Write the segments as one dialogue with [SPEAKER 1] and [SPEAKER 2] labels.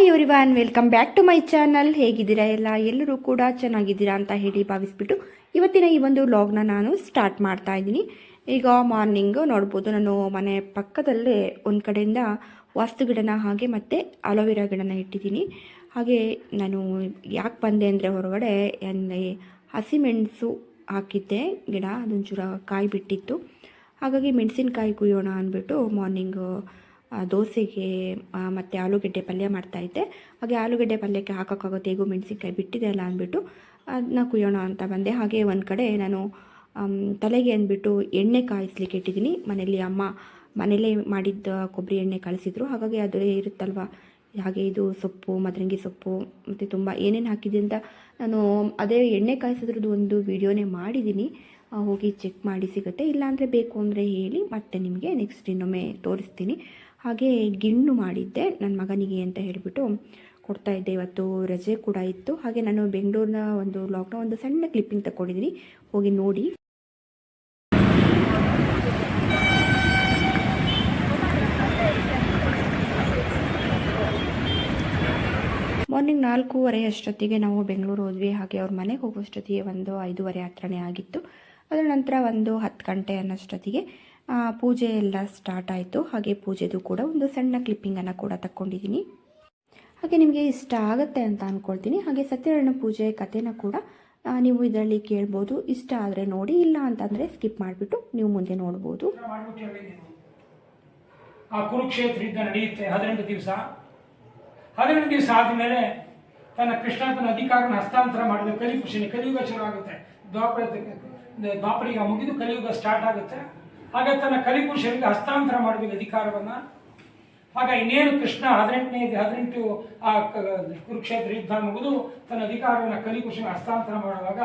[SPEAKER 1] Hi everyone welcome back to my channel ಹೇಗಿದ್ದೀರಾ ಎಲ್ಲ? ಎಲ್ಲರೂ ಕೂಡ ಚೆನ್ನಾಗಿದ್ದೀರಾ ಅಂತ ಹೇಳಿ ಭಾವಿಸ್ಬಿಟ್ಟು ಇವತ್ತಿನ ಈ ಒಂದು ವ್ಲಾಗ್ನ ನಾನು ಸ್ಟಾರ್ಟ್ ಮಾಡ್ತಾ ಇದ್ದೀನಿ. ಈಗ ಮಾರ್ನಿಂಗು ನೋಡ್ಬೋದು, ನಾನು ಮನೆ ಪಕ್ಕದಲ್ಲೇ ಒಂದು ಕಡೆಯಿಂದ ವಾಸ್ತು ಗಿಡನ ಹಾಗೆ ಮತ್ತು ಅಲೋವೆರಾ ಗಿಡನ ಇಟ್ಟಿದ್ದೀನಿ. ಹಾಗೆ ನಾನು ಯಾಕೆ ಬಂದೆ ಅಂದರೆ ಹೊರಗಡೆ ಹಸಿಮೆಣಸು ಹಾಕಿದ್ದೆ ಗಿಡ, ಅದೊಂಚೂರ ಕಾಯಿ ಬಿಟ್ಟಿತ್ತು. ಹಾಗಾಗಿ ಮೆಣಸಿನ್ಕಾಯಿ ಕುಯ್ಯೋಣ ಅಂದ್ಬಿಟ್ಟು ಮಾರ್ನಿಂಗು ದೋಸೆಗೆ ಮತ್ತು ಆಲೂಗಡ್ಡೆ ಪಲ್ಯ ಮಾಡ್ತಾಯಿದ್ದೆ ಹಾಗೆ ಆಲೂಗಡ್ಡೆ ಪಲ್ಯಕ್ಕೆ ಹಾಕೋಕ್ಕಾಗುತ್ತೆ ಹೇಗೂ ಮೆಣಸಿನ್ಕಾಯಿ ಬಿಟ್ಟಿದೆ ಅಲ್ಲ ಅಂದ್ಬಿಟ್ಟು ಅದನ್ನ ಕುಯ್ಯೋಣ ಅಂತ ಬಂದೆ. ಹಾಗೆ ಒಂದು ಕಡೆ ನಾನು ತಲೆಗೆ ಅಂದ್ಬಿಟ್ಟು ಎಣ್ಣೆ ಕಾಯಿಸ್ಲಿಕ್ಕೆ ಇಟ್ಟಿದ್ದೀನಿ. ಮನೇಲಿ ಅಮ್ಮ ಮನೇಲೇ ಮಾಡಿದ್ದ ಕೊಬ್ಬರಿ ಎಣ್ಣೆ ಕಳಿಸಿದ್ರು. ಹಾಗಾಗಿ ಅದು ಇರುತ್ತಲ್ವ? ಹಾಗೆ ಇದು ಸೊಪ್ಪು, ಮದರಂಗಿ ಸೊಪ್ಪು, ಮತ್ತು ತುಂಬ ಏನೇನು ಹಾಕಿದೆ ಅಂತ ನಾನು ಅದೇ ಎಣ್ಣೆ ಕಾಯಿಸೋದ್ರದ್ದು ಒಂದು ವಿಡಿಯೋನೇ ಮಾಡಿದ್ದೀನಿ. ಹೋಗಿ ಚೆಕ್ ಮಾಡಿ ಸಿಗುತ್ತೆ. ಇಲ್ಲಾಂದರೆ ಬೇಕು ಅಂದರೆ ಹೇಳಿ ಮತ್ತೆ ನಿಮಗೆ ನೆಕ್ಸ್ಟ್ ಇನ್ನೊಮ್ಮೆ ತೋರಿಸ್ತೀನಿ. ಹಾಗೆ ಗಿಣ್ಣು ಮಾಡಿದ್ದೆ. ನನ್ನ ಮಗನಿಗೆ ಅಂತ ಹೇಳಿಬಿಟ್ಟು ಕೊಡ್ತಾ ಇದ್ದೆ. ಇವತ್ತು ರಜೆ ಕೂಡ ಇತ್ತು. ಹಾಗೆ ನಾನು ಬೆಂಗಳೂರಿನ ಒಂದು ಲಾಕ್ನ ಒಂದು ಸಣ್ಣ ಕ್ಲಿಪ್ಪಿಂಗ್ ತಗೊಂಡಿದ್ದೀನಿ ಹೋಗಿ ನೋಡಿ. ಮಾರ್ನಿಂಗ್ ನಾಲ್ಕೂವರೆ ಅಷ್ಟೊತ್ತಿಗೆ ನಾವು ಬೆಂಗಳೂರು ಹೋದ್ವಿ. ಹಾಗೆ ಅವ್ರ ಮನೆಗೆ ಹೋಗೋಷ್ಟೊತ್ತಿಗೆ ಒಂದು ಐದೂವರೆ ಹತ್ರನೇ ಆಗಿತ್ತು. ಅದರ ನಂತರ ಒಂದು ಹತ್ತು ಗಂಟೆ ಅನ್ನೋಷ್ಟೊತ್ತಿಗೆ ಪೂಜೆ ಎಲ್ಲ ಸ್ಟಾರ್ಟ್ ಆಯಿತು. ಹಾಗೆ ಪೂಜೆದು ಕೂಡ ಒಂದು ಸಣ್ಣ ಕ್ಲಿಪ್ಪಿಂಗನ್ನು ಕೂಡ ತಕ್ಕೊಂಡಿದ್ದೀನಿ ಹಾಗೆ ನಿಮಗೆ ಇಷ್ಟ ಆಗುತ್ತೆ ಅಂತ ಅಂದ್ಕೊಳ್ತೀನಿ ಹಾಗೆ ಸತ್ಯನಾರಾಯಣ ಪೂಜೆ ಕಥೆನ ಕೂಡ ನೀವು ಇದರಲ್ಲಿ ಕೇಳ್ಬೋದು. ಇಷ್ಟ ಆದರೆ ನೋಡಿ, ಇಲ್ಲ ಅಂತಂದರೆ ಸ್ಕಿಪ್ ಮಾಡಿಬಿಟ್ಟು ನೀವು ಮುಂದೆ ನೋಡ್ಬೋದು.
[SPEAKER 2] ಆ ಕುರುಕ್ಷೇತ್ರ ಯುದ್ಧ ನಡೆಯುತ್ತೆ ಹದಿನೆಂಟು ದಿವಸ. ಹದಿನೆಂಟು ದಿವಸ ಆದಮೇಲೆ ತನ್ನ ಕೃಷ್ಣ ತನ್ನ ಅಧಿಕಾರನ ಹಸ್ತಾಂತರ ಮಾಡಿದ ಕಲಿಯುಗ ಶುರು ಆಗುತ್ತೆ. ದ್ವಾಪರ ದ್ವಾಪರಿಗ ಮುಗಿದು ಕಲಿಯುಗ ಸ್ಟಾರ್ಟ್ ಆಗುತ್ತೆ. ಹಾಗೆ ತನ್ನ ಕಲಿಪುರುಷರಿಗೆ ಹಸ್ತಾಂತರ ಮಾಡಬೇಕು ಅಧಿಕಾರವನ್ನ. ಹಾಗೆ ಇನ್ನೇನು ಕೃಷ್ಣ ಹದಿನೆಂಟನೇ ಹದಿನೆಂಟು ಆ ಕುರುಕ್ಷೇತ್ರ ಯುದ್ಧ ಮುಗಿದು ತನ್ನ ಅಧಿಕಾರವನ್ನು ಕಲಿಪುರುಷನ ಹಸ್ತಾಂತರ ಮಾಡುವಾಗ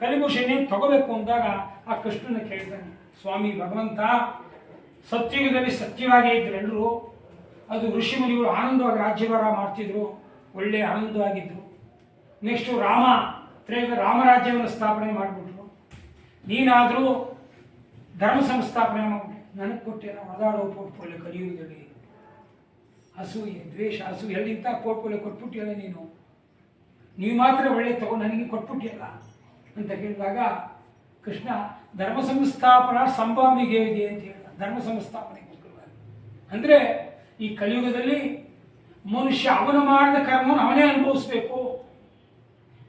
[SPEAKER 2] ಕಲಿಪುರುಷ ಇನ್ನೇನು ತಗೋಬೇಕು ಅಂದಾಗ ಆ ಕೃಷ್ಣನ ಕೇಳ್ತಾನೆ, ಸ್ವಾಮಿ ಭಗವಂತ, ಸತ್ಯಯುಗದಲ್ಲಿ ಸತ್ಯವಾಗಿ ಇದ್ರೆಲ್ಲರೂ ಅದು ಋಷಿಮುನಿಗಳು ಆನಂದವಾಗಿ ರಾಜ್ಯಭಾರ ಮಾಡ್ತಿದ್ರು, ಒಳ್ಳೆ ಆನಂದವಾಗಿದ್ದರು ನೆಕ್ಸ್ಟು ರಾಮ ತ್ರೇ ರಾಮರಾಜ್ಯವನ್ನು ಸ್ಥಾಪನೆ ಮಾಡಿಬಿಟ್ರು. ನೀನಾದರೂ ಧರ್ಮ ಸಂಸ್ಥಾಪನೆ ನನಗೆ ಕೊಟ್ಟಿಲ್ಲ ಒದಾಡೋ ಪೋರ್ಟ್ಫೋಲಿಯೋ ಕಲಿಯುಗದಲ್ಲಿ ಅಸೂಯೆ ದ್ವೇಷ, ಹಸು ಎಲ್ಲಿಂತ ಪೋರ್ಟ್ಫೋಲಿಯೋ ಕೊಟ್ಬಿಟ್ಟಿಯಲ್ಲ ನೀನು. ನೀವು ಮಾತ್ರ ಒಳ್ಳೆ ತಗೊಂಡು ನನಗೆ ಕೊಟ್ಬಿಟ್ಟಿಯಲ್ಲ? ಅಂತ ಕೇಳಿದಾಗ, ಕೃಷ್ಣ, ಧರ್ಮ ಸಂಸ್ಥಾಪನ ಸಂಭಾವಿಗೆ ಇದೆ ಅಂತ ಹೇಳಿದ. ಧರ್ಮ ಸಂಸ್ಥಾಪನೆ ಅಂದರೆ, ಈ ಕಲಿಯುಗದಲ್ಲಿ ಮನುಷ್ಯ ಅವನು ಮಾಡಿದ ಕರ್ಮವನ್ನು ಅವನೇ ಅನುಭವಿಸ್ಬೇಕು.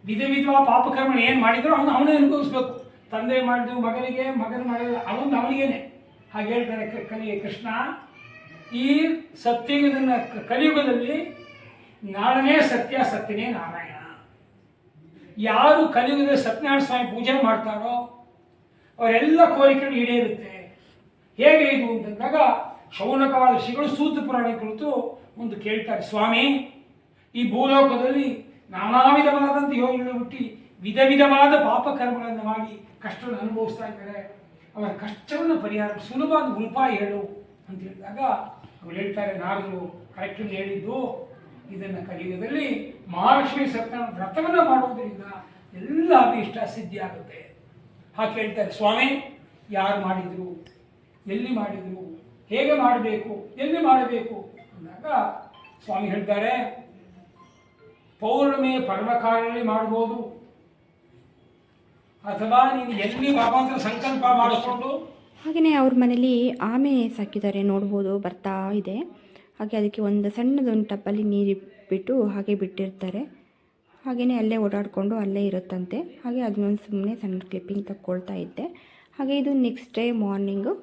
[SPEAKER 2] ವಿಧ ಪಾಪ ಪಾಪಕರ್ಮ ಏನು ಮಾಡಿದ್ರು ಅವನು ಅವನೇ ಅನುಭವಿಸ್ಬೇಕು. ತಂದೆ ಮಾಡಿದ್ವು ಮಗನಿಗೆ, ಮಗನ ಮಾಡಿದ ಅವನು ಅವನಿಗೇನೆ. ಹಾಗೆ ಹೇಳ್ತಾರೆ ಕಲಿಯ ಕಲಿ ಕೃಷ್ಣ, ಈ ಸತ್ಯಯುಗದ ಕಲಿಯುಗದಲ್ಲಿ ನಾನೇ ಸತ್ಯ, ಸತ್ಯನೇ ನಾರಾಯಣ. ಯಾರು ಕಲಿಯುಗದ ಸತ್ಯನಾರಾಯಣ ಸ್ವಾಮಿ ಪೂಜೆ ಮಾಡ್ತಾರೋ, ಅವರೆಲ್ಲ ಕೋರಿಕೆಗಳು ಈಡೇರುತ್ತೆ. ಹೇಗೆ ಇದು ಅಂತಂದಾಗ ಶೌನಕವಾದ ಶ್ರೀಗಳು ಸೂತ ಪುರಾಣ ಕುರಿತು ಒಂದು ಕೇಳ್ತಾರೆ, ಸ್ವಾಮಿ, ಈ ಭೂಲೋಕದಲ್ಲಿ ನಾನಾ ವಿಧವಾದಂಥ ಯೋಗಗಳು ಹುಟ್ಟಿ ವಿಧ ವಿಧವಾದ ಪಾಪಕರ್ಮಗಳನ್ನು ಮಾಡಿ ಕಷ್ಟವನ್ನು ಅನುಭವಿಸ್ತಾ ಇದ್ದಾರೆ. ಅವರ ಕಷ್ಟವನ್ನು ಪರಿಹಾರ ಸುಲಭವಾಗಿ ಉಪಾಯ ಹೇಳು ಅಂತ ಹೇಳಿದಾಗ ಅವ್ರು ಹೇಳ್ತಾರೆ, ನಾರದರು ಕರೆಕ್ಟ್ ಹೇಳಿದ್ದು ಇದನ್ನು ಕಲಿಯುವುದರಲ್ಲಿ ಮಹಾಲಕ್ಷ್ಮಿ ಸತ್ಯ ವ್ರತವನ್ನು ಮಾಡುವುದರಿಂದ ಎಲ್ಲ ಅಭೀಷ್ಟ ಸಿದ್ಧಿ ಆಗುತ್ತೆ. ಹಾಗೆ ಹೇಳ್ತಾರೆ, ಸ್ವಾಮಿ, ಯಾರು ಮಾಡಿದರು? ಎಲ್ಲಿ ಮಾಡಿದರು? ಹೇಗೆ ಮಾಡಬೇಕು? ಎಲ್ಲಿ ಮಾಡಬೇಕು? ಅಂದಾಗ ಸ್ವಾಮಿ ಹೇಳ್ತಾರೆ, ಪೌರ್ಣಮಿ ಪರ್ವಕಾಲದಲ್ಲಿ ಮಾಡ್ಬೋದು ಅಥವಾ ನೀನು ಎಲ್ಲಿ ಸಂಕಲ್ಪ ಮಾಡಿಕೊಂಡು
[SPEAKER 1] ಹಾಗೆಯೇ ಅವ್ರ ಮನೇಲಿ ಆಮೆ ಸಾಕಿದ್ದಾರೆ, ನೋಡ್ಬೋದು, ಬರ್ತಾ ಇದೆ. ಹಾಗೆ ಅದಕ್ಕೆ ಒಂದು ಸಣ್ಣದೊಂದು ಟಪ್ಪಲ್ಲಿ ನೀರು ಬಿಟ್ಟು ಹಾಗೆ ಬಿಟ್ಟಿರ್ತಾರೆ. ಹಾಗೆಯೇ ಅಲ್ಲೇ ಓಡಾಡಿಕೊಂಡು ಅಲ್ಲೇ ಇರುತ್ತಂತೆ. ಹಾಗೆ ಅದನ್ನೊಂದು ಸುಮ್ಮನೆ ಸಣ್ಣ ಕ್ಲಿಪ್ಪಿಂಗ್ ತಕ್ಕೊಳ್ತಾ ಇದ್ದೆ. ಹಾಗೆ ಇದು ನೆಕ್ಸ್ಟ್ ಡೇ ಮಾರ್ನಿಂಗು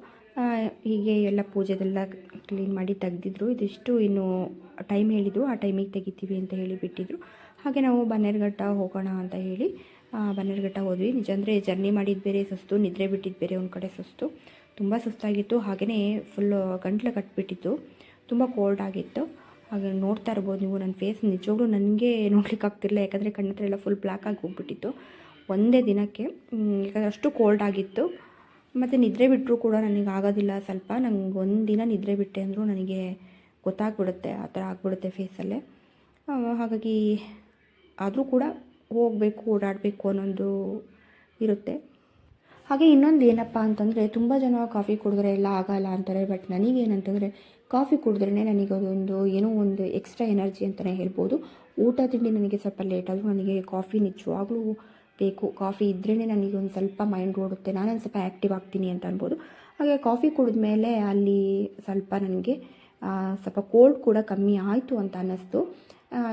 [SPEAKER 1] ಹೀಗೆ ಎಲ್ಲ ಪೂಜೆದೆಲ್ಲ ಕ್ಲೀನ್ ಮಾಡಿ ತೆಗೆದಿದ್ರು. ಇದಿಷ್ಟು ಇನ್ನು ಟೈಮ್ ಹೇಳಿದ್ರು ಆ ಟೈಮಿಗೆ ತೆಗಿತೀವಿ ಅಂತ ಹೇಳಿ ಬಿಟ್ಟಿದ್ರು. ಹಾಗೆ ನಾವು ಬನ್ನೇರುಘಟ್ಟ ಹೋಗೋಣ ಅಂತ ಹೇಳಿ ಬನ್ನೇರುಘಟ್ಟ ಹೋದ್ವಿ. ನಿಜ ಅಂದರೆ ಜರ್ನಿ ಮಾಡಿದ್ದು ಬೇರೆ ಸುಸ್ತು, ನಿದ್ರೆ ಬಿಟ್ಟಿದ್ದು ಬೇರೆ ಒಂದು ಕಡೆ ಸುಸ್ತು. ತುಂಬ ಸುಸ್ತಾಗಿತ್ತು. ಹಾಗೆಯೇ ಫುಲ್ಲು ಗಂಟ್ಲು ಕಟ್ಬಿಟ್ಟಿತ್ತು. ತುಂಬ ಕೋಲ್ಡ್ ಆಗಿತ್ತು. ಹಾಗೆ ನೋಡ್ತಾ ಇರ್ಬೋದು ನೀವು ನನ್ನ ಫೇಸ್ ನಿಜವಾಗ್ಲೂ ನನಗೆ ನೋಡ್ಲಿಕ್ಕೆ ಆಗ್ತಿರಲಿಲ್ಲ. ಯಾಕಂದರೆ ಕಣ್ಣತ್ರ ಎಲ್ಲ ಫುಲ್ ಬ್ಲ್ಯಾಕ್ ಆಗಿ ಹೋಗ್ಬಿಟ್ಟಿತ್ತು. ಒಂದೇ ದಿನಕ್ಕೆ ಯಾಕಂದರೆ ಅಷ್ಟು ಕೋಲ್ಡ್ ಆಗಿತ್ತು. ಮತ್ತು ನಿದ್ರೆ ಬಿಟ್ಟರೂ ಕೂಡ ನನಗೆ ಆಗೋದಿಲ್ಲ. ಸ್ವಲ್ಪ ನಂಗೆ ಒಂದು ದಿನ ನಿದ್ರೆ ಬಿಟ್ಟೆ ಅಂದರೂ ನನಗೆ ಗೊತ್ತಾಗ್ಬಿಡುತ್ತೆ. ಆ ಥರ ಆಗ್ಬಿಡುತ್ತೆ ಫೇಸಲ್ಲೇ ಹಾಗಾಗಿ ಆದರೂ ಕೂಡ ಹೋಗಬೇಕು, ಓಡಾಡಬೇಕು ಅನ್ನೋದು ಇರುತ್ತೆ. ಹಾಗೆ ಇನ್ನೊಂದು ಏನಪ್ಪ ಅಂತಂದರೆ, ತುಂಬ ಜನ ಕಾಫಿ ಕುಡಿದ್ರೆ ಎಲ್ಲ ಆಗಲ್ಲ ಅಂತಾರೆ ಬಟ್ ನನಗೇನಂತಂದರೆ, ಕಾಫಿ ಕುಡಿದ್ರೇ ನನಗೆ ಅದೊಂದು ಏನೋ ಒಂದು ಎಕ್ಸ್ಟ್ರಾ ಎನರ್ಜಿ ಅಂತಲೇ ಹೇಳ್ಬೋದು. ಊಟ ತಿಂಡಿ ನನಗೆ ಸ್ವಲ್ಪ ಲೇಟ್ ಆದರೂ ನನಗೆ ಕಾಫಿ ನಿಜವಾಗ್ಲೂ ಬೇಕು. ಕಾಫಿ ಇದ್ರೇ ನನಗೆ ಒಂದು ಸ್ವಲ್ಪ ಮೈಂಡ್ ಓಡುತ್ತೆ, ನಾನೊಂದು ಸ್ವಲ್ಪ ಆ್ಯಕ್ಟಿವ್ ಆಗ್ತೀನಿ ಅಂತ ಅನ್ಬೋದು. ಹಾಗೆ ಕಾಫಿ ಕುಡಿದ ಮೇಲೆ ಅಲ್ಲಿ ಸ್ವಲ್ಪ ನನಗೆ ಸ್ವಲ್ಪ ಕೋಲ್ಡ್ ಕೂಡ ಕಮ್ಮಿ ಆಯಿತು ಅಂತ ಅನ್ನಿಸ್ತು.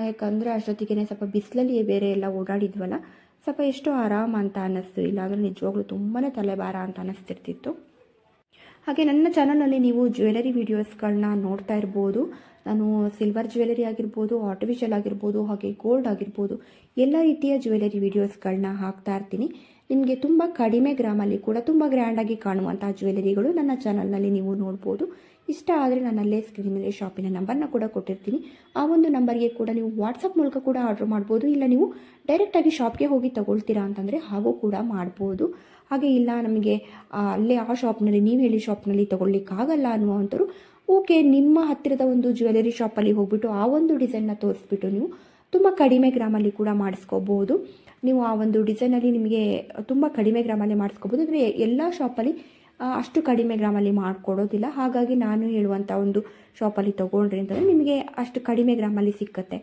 [SPEAKER 1] ಯಾಕಂದರೆ ಅಷ್ಟೊತ್ತಿಗೆ ಸ್ವಲ್ಪ ಬಿಸಿಲಲ್ಲಿ ಬೇರೆ ಎಲ್ಲ ಓಡಾಡಿದ್ವಲ್ಲ, ಸ್ವಲ್ಪ ಎಷ್ಟೋ ಆರಾಮ ಅಂತ ಅನ್ನಿಸ್ತು. ಇಲ್ಲಾಂದರೆ ನಿಜವಾಗ್ಲೂ ತುಂಬಾ ತಲೆಭಾರ ಅಂತ ಅನ್ನಿಸ್ತಿರ್ತಿತ್ತು. ಹಾಗೆ ನನ್ನ ಚಾನಲ್ನಲ್ಲಿ ನೀವು ಜ್ಯುವೆಲರಿ ವೀಡಿಯೋಸ್ಗಳನ್ನ ನೋಡ್ತಾ ಇರ್ಬೋದು. ನಾನು ಸಿಲ್ವರ್ ಜ್ಯುವೆಲರಿ ಆಗಿರ್ಬೋದು ಆರ್ಟಿಫಿಷಿಯಲ್ ಆಗಿರ್ಬೋದು, ಹಾಗೆ ಗೋಲ್ಡ್ ಆಗಿರ್ಬೋದು, ಎಲ್ಲ ರೀತಿಯ ಜ್ಯುವೆಲರಿ ವೀಡಿಯೋಸ್ಗಳನ್ನ ಹಾಕ್ತಾ ಇರ್ತೀನಿ. ನಿಮಗೆ ತುಂಬ ಕಡಿಮೆ ಗ್ರಾಮಲ್ಲಿ ಕೂಡ ತುಂಬ ಗ್ರ್ಯಾಂಡಾಗಿ ಕಾಣುವಂಥ ಜ್ಯುವೆಲರಿಗಳು ನನ್ನ ಚಾನಲ್ನಲ್ಲಿ ನೀವು ನೋಡ್ಬೋದು. ಇಷ್ಟ ಆದರೆ ನನ್ನಲ್ಲೇ ಸ್ಕ್ರೀನಲ್ಲಿ ಶಾಪಿನ ನಂಬರ್ನ ಕೂಡ ಕೊಟ್ಟಿರ್ತೀನಿ. ಆ ಒಂದು ನಂಬರ್ಗೆ ಕೂಡ ನೀವು ವಾಟ್ಸಪ್ ಮೂಲಕ ಕೂಡ ಆರ್ಡ್ರ್ ಮಾಡ್ಬೋದು. ಇಲ್ಲ ನೀವು ಡೈರೆಕ್ಟಾಗಿ ಶಾಪ್ಗೆ ಹೋಗಿ ತಗೊಳ್ತೀರಾ ಅಂತಂದರೆ ಹಾಗೂ ಕೂಡ ಮಾಡ್ಬೋದು. ಹಾಗೆ ಇಲ್ಲ ನಮಗೆ ಅಲ್ಲೇ ಆ ಶಾಪ್ನಲ್ಲಿ ನೀವು ಹೇಳಿ ಶಾಪ್ನಲ್ಲಿ ತೊಗೊಳ್ಲಿಕ್ಕಾಗಲ್ಲ ಅನ್ನುವಂಥರು ಓಕೆ, ನಿಮ್ಮ ಹತ್ತಿರದ ಒಂದು ಜ್ಯುವೆಲರಿ ಶಾಪಲ್ಲಿ ಹೋಗ್ಬಿಟ್ಟು ಆ ಒಂದು ಡಿಸೈನ್ನ ತೋರಿಸ್ಬಿಟ್ಟು ನೀವು ತುಂಬ ಕಡಿಮೆ ಗ್ರಾಮಲ್ಲಿ ಕೂಡ ಮಾಡಿಸ್ಕೋಬೋದು. ನೀವು ಆ ಒಂದು ಡಿಸೈನಲ್ಲಿ ನಿಮಗೆ ತುಂಬ ಕಡಿಮೆ ಗ್ರಾಮಲ್ಲಿ ಮಾಡಿಸ್ಕೋಬೋದು. ಅಂದರೆ ಎಲ್ಲ ಶಾಪಲ್ಲಿ ಅಷ್ಟು ಕಡಿಮೆ ಗ್ರಾಮಲ್ಲಿ ಮಾಡಿಕೊಡೋದಿಲ್ಲ. ಹಾಗಾಗಿ ನಾನು ಹೇಳುವಂಥ ಒಂದು ಶಾಪಲ್ಲಿ ತೊಗೊಂಡ್ರಿ ಅಂತಂದರೆ ನಿಮಗೆ ಅಷ್ಟು ಕಡಿಮೆ ಗ್ರಾಮಲ್ಲಿ ಸಿಕ್ಕತ್ತೆ.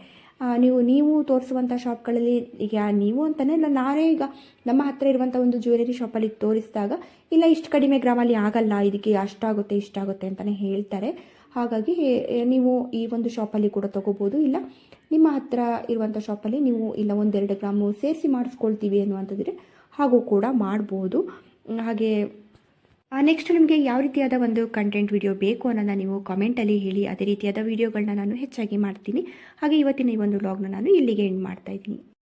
[SPEAKER 1] ನೀವು ನೀವು ತೋರಿಸುವಂಥ ಶಾಪ್ಗಳಲ್ಲಿ ಈಗ ನೀವು ಅಂತಲೇ ಇಲ್ಲ, ನಾನೇ ಈಗ ನಮ್ಮ ಹತ್ತಿರ ಇರುವಂಥ ಒಂದು ಜ್ಯುವೆಲರಿ ಶಾಪಲ್ಲಿ ತೋರಿಸಿದಾಗ, ಇಲ್ಲ, ಇಷ್ಟು ಕಡಿಮೆ ಗ್ರಾಮಲ್ಲಿ ಆಗಲ್ಲ, ಇದಕ್ಕೆ ಅಷ್ಟಾಗುತ್ತೆ, ಇಷ್ಟಾಗುತ್ತೆ ಅಂತಲೇ ಹೇಳ್ತಾರೆ. ಹಾಗಾಗಿ ನೀವು ಈ ಒಂದು ಶಾಪಲ್ಲಿ ಕೂಡ ತೊಗೋಬೋದು. ಇಲ್ಲ, ನಿಮ್ಮ ಹತ್ತಿರ ಇರುವಂಥ ಶಾಪಲ್ಲಿ ನೀವು ಇಲ್ಲ ಒಂದೆರಡು ಗ್ರಾಮು ಸೇರಿಸಿ ಮಾಡಿಸ್ಕೊಳ್ತೀವಿ ಅನ್ನುವಂಥದ್ದಿದ್ರೆ ಹಾಗೂ ಕೂಡ ಮಾಡ್ಬೋದು. ಹಾಗೆ ನೆಕ್ಸ್ಟ್ ನಿಮಗೆ ಯಾವ ರೀತಿಯಾದ ಒಂದು ಕಂಟೆಂಟ್ ವಿಡಿಯೋ ಬೇಕು ಅನ್ನೋದನ್ನ ನೀವು ಕಾಮೆಂಟಲ್ಲಿ ಹೇಳಿ, ಅದೇ ರೀತಿಯಾದ ವಿಡಿಯೋಗಳನ್ನ ನಾನು ಹೆಚ್ಚಾಗಿ ಮಾಡ್ತೀನಿ. ಹಾಗೆ ಇವತ್ತಿನ ಈ ಒಂದು ವ್ಲಾಗ್ನ ನಾನು ಇಲ್ಲಿಗೆ ಎಂಡ್ ಮಾಡ್ತಾ ಇದ್ದೀನಿ.